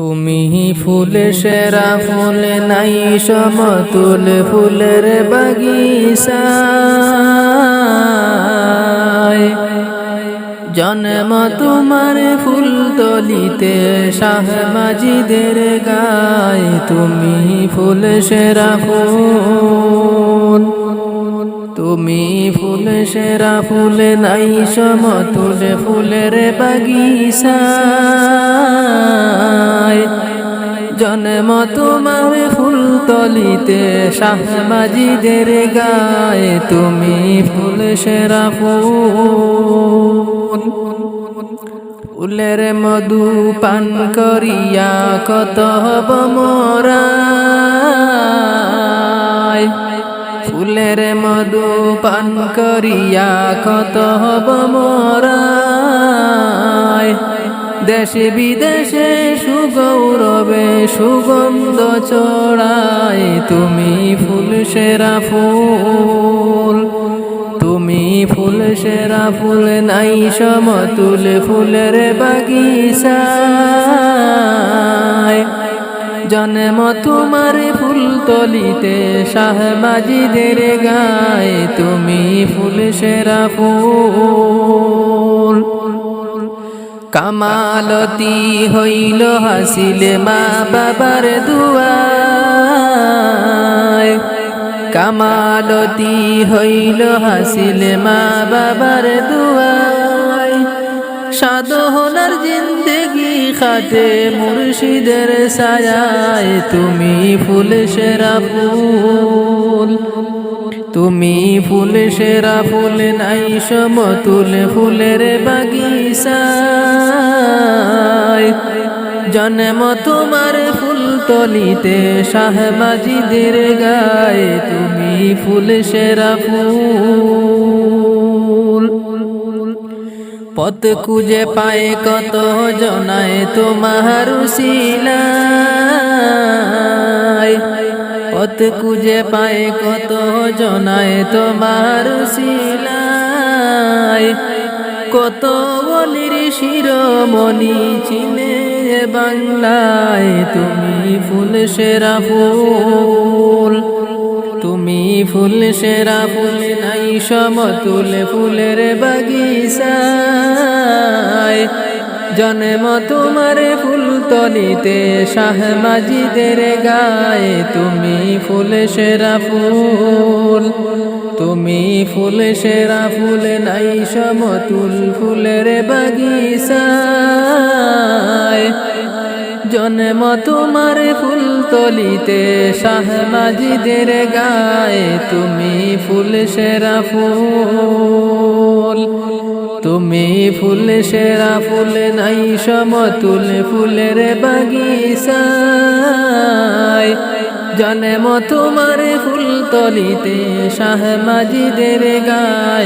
তুমি ফুল সেরা ফুল নাই, সমতুল ফুলের বাগিচায় জন্ম তোমার ফুল তলিতে, শাহ মাজিদের গায়। তুমি ফুল সেরা ফুল। তুমি ফুল সেরা ফুল নাই সমতুল ফুলের বাগিচায়। জন্ম তোমার ফুল তলিতে শাহ মাজিদের গায়ে। তুমি ফুল সেরা ফুল। ফুলের মধু পান করিয়া কত হব মোরায় ফুলের মধু পান করিয়া কত হব মোরায় দেশে বিদেশে সুগৌরবে সুগন্ধ চড়ায় তুমি ফুল সেরা ফুল। তুমি ফুল সেরা ফুল নাই সমতুল ফুলের বাগিচায়। জন্ম তোমার ফুল তলিতে শাহ মাজিদের গায়ে, তুমি ফুল সেরা ফুল। কামালতি হইল হাসিলে মা বাবার দুয়ায়। কামালতি হইল হাসিলে মা বাবার দুয়ায়। সাধনার জিন্দেগি খাতে মুর্শিদের সায়ায় তুমি ফুল সেরা ফুল। তুমি ফুল সেরা ফুল নাই সমতুল ফুলের বাগিচায়। জন্ম তোমার ফুল তলিতে শাহ মাজিদের গায়ে তুমি ফুল সেরা ফুল। পথ কুজে পায়ে কত জনায় তোমার শিলায় পথ কুজে পায়ে কত জনায় তোমার কত বলির শিরোমণি চিনে বাংলায় তুমি ফুল সেরা ফুল। ফুল, সেরা ফুল নাই সমতুল ফুলের বাগিচায়। জন্ম তোমার ফুল তলিতে শাহ মাজিদের গায়ে। তুমি ফুল, সেরা ফুল, তুমি ফুল, সেরা ফুল নাই সমতুল ফুলের বাগিচায়। জন্ম তোমার ফুল তলিতে শাহ মাজিদের গায়ে তুমি ফুল সেরা ফুল। তুমি ফুল সেরা ফুল নাই সমতুল ফুলের বাগিচায়। জন্ম তোমার ফুল তলিতে শাহ মাজিদের গায়ে